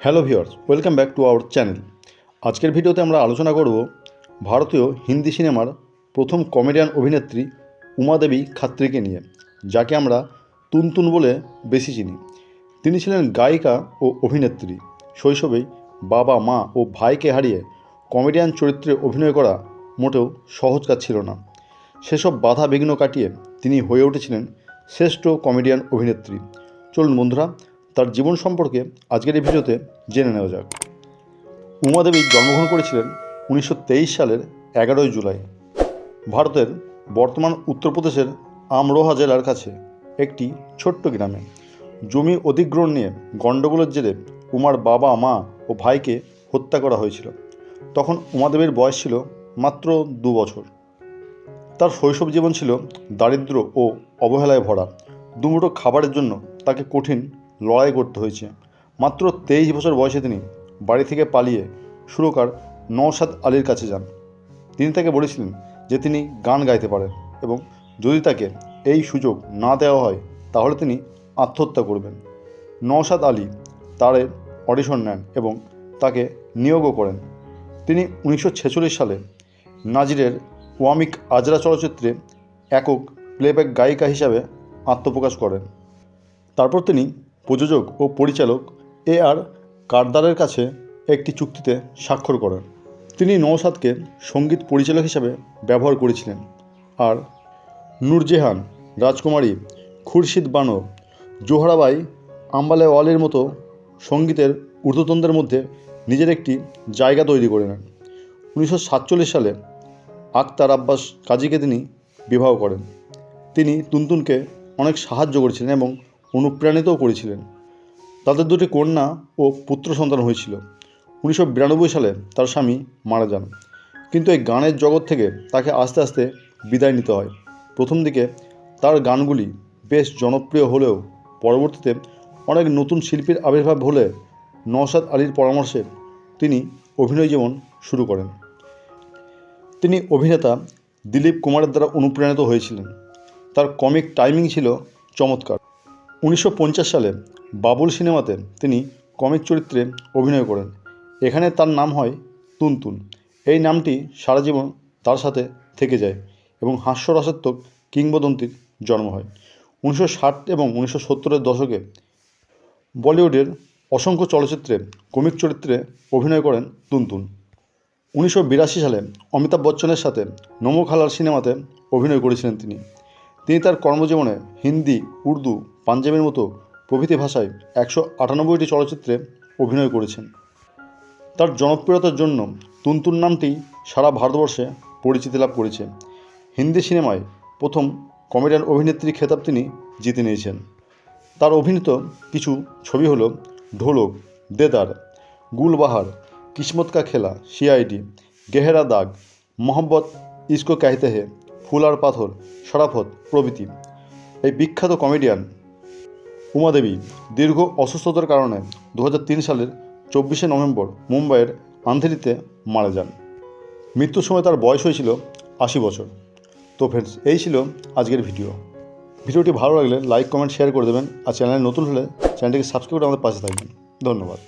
Hello viewers welcome back to our channel আজকের ভিডিওতে আমরা আলোচনা করব ভারতীয় হিন্দি সিনেমার প্রথম কমেডিয়ান অভিনেত্রী উমাদেবী খাত্রিকে নিয়ে, যাকে আমরা তুনতুন বলে বেশি চিনি। তিনি ছিলেন গায়িকা ও অভিনেত্রী। শৈশবেই বাবা, মা ও ভাইকে হারিয়ে কমেডিয়ান চরিত্রে অভিনয় করা মোটেও সহজ কাজ ছিল না। সেসব বাধা বিঘ্ন কাটিয়ে তিনি হয়ে উঠেছিলেন শ্রেষ্ঠ কমেডিয়ান অভিনেত্রী। চলুন বন্ধুরা তার জীবন সম্পর্কে আজকের এই ভিডিওতে জেনে নেওয়া যাক। উমাদেবী জন্মগ্রহণ করেছিলেন উনিশশো তেইশ সালের এগারোই জুলাই। ভারতের বর্তমান উত্তরপ্রদেশের আমরোহা জেলার কাছে একটি ছোট্ট গ্রামে। জমি অধিগ্রহণ নিয়ে গণ্ডগোলের জেরে উমার বাবা, মা ও ভাইকে হত্যা করা হয়েছিল। তখন উমাদেবীর বয়স ছিল মাত্র দু বছর। তার শৈশব জীবন ছিল দারিদ্র ও অবহেলায় ভরা। দুমুঠো খাবারের জন্য তাকে কঠিন লড়াই করতে হয়েছে। মাত্র তেইশ বছর বয়সে তিনি বাড়ি থেকে পালিয়ে সুরকার নওশাদ আলীর কাছে যান। তিনি তাকে বলেছিলেন যে তিনি গান গাইতে পারেন এবং যদি তাকে এই সুযোগ না দেওয়া হয়, তাহলে তিনি আত্মহত্যা করবেন। নওশাদ আলী তার অডিশন নেন এবং তাকে নিয়োগও করেন। তিনি উনিশশো ছেচল্লিশ সালে নাজিরের ওয়ামিক আজরা চলচ্চিত্রে একক প্লেব্যাক গায়িকা হিসাবে আত্মপ্রকাশ করেন। তারপর তিনি প্রযোজক ও পরিচালক এ আর কারদারের কাছে একটি চুক্তিতে স্বাক্ষর করেন। তিনি নওশাদকে সংগীত পরিচালক হিসাবে ব্যবহার করেছিলেন। আর নূরজেহান, রাজকুমারী, খুরশিদ বানো, জোহরাবাই, আম্বালেওয়ালের মতো সঙ্গীতের ঊর্ধ্বতনদের মধ্যে নিজের একটি জায়গা তৈরি করে নেন। উনিশশো সাতচল্লিশ সালে আক্তার আব্বাস কাজীকে তিনি বিবাহ করেন। তিনি তুনতুনকে অনেক সাহায্য করেছিলেন এবং অনুপ্রাণিতও করেছিলেন। তাদের দুটি কন্যা ও পুত্র সন্তান হয়েছিল। উনিশশো বিরানব্বই সালে তার স্বামী মারা যান। কিন্তু এই গানের জগৎ থেকে তাকে আস্তে আস্তে বিদায় নিতে হয়। প্রথম দিকে তার গানগুলি বেশ জনপ্রিয় হলেও পরবর্তীতে অনেক নতুন শিল্পীর আবির্ভাব হলে নওশাদ আলীর পরামর্শে তিনি অভিনয় জীবন শুরু করেন। তিনি অভিনেতা দিলীপ কুমারের দ্বারা অনুপ্রাণিত হয়েছিলেন। তার কমিক টাইমিং ছিল চমৎকার। উনিশশো পঞ্চাশ সালে বাবুল সিনেমাতে তিনি কমিক চরিত্রে অভিনয় করেন। এখানে তার নাম হয় তুনতুন। এই নামটি সারা জীবন তার সাথে থেকে যায় এবং হাস্যরসাত্মক কিংবদন্তির জন্ম হয়। উনিশশো ষাট এবং উনিশশো সত্তরের দশকে বলিউডের অসংখ্য চলচ্চিত্রে কমিক চরিত্রে অভিনয় করেন তুনতুন। উনিশশো বিরাশি সালে অমিতাভ বচ্চনের সাথে নমো খালার সিনেমাতে অভিনয় করেছিলেন তিনি। তিনি তার কর্মজীবনে হিন্দি, উর্দু, পাঞ্জাবের মতো প্রভৃতি ভাষায় একশো আটানব্বইটি চলচ্চিত্রে অভিনয় করেছেন। তার জনপ্রিয়তার জন্য তুনতুন নামটি সারা ভারতবর্ষে পরিচিতি লাভ করেছে। হিন্দি সিনেমায় প্রথম কমেডিয়ান অভিনেত্রী খেতাব তিনি জিতে নিয়েছেন। তার অভিনীত কিছু ছবি হলো ঢোলক, দেদার, গুলবাহার, কিসমত কা খেলা, সিআইডি, গেহেরা দাগ মোহাম্মদ ইসকো কাহিতে হে ফুল আর পাথর সরাফত প্রভৃতি। এই বিখ্যাত কমেডিয়ান উমাদেবী দীর্ঘ অসুস্থতার কারণে দু হাজার তিন সালের চব্বিশে নভেম্বর মুম্বাইয়ের আন্ধেরিতে মারা যান। মৃত্যুর সময় তার বয়স হয়েছিল আশি বছর। তো ফ্রেন্ডস এই ছিল আজকের ভিডিও ভিডিওটি ভালো লাগলে লাইক কমেন্ট শেয়ার করে দেবেন আর চ্যানেলে নতুন হলে চ্যানেলটিকে সাবস্ক্রাইব করে আমাদের পাশে থাকবেন। ধন্যবাদ।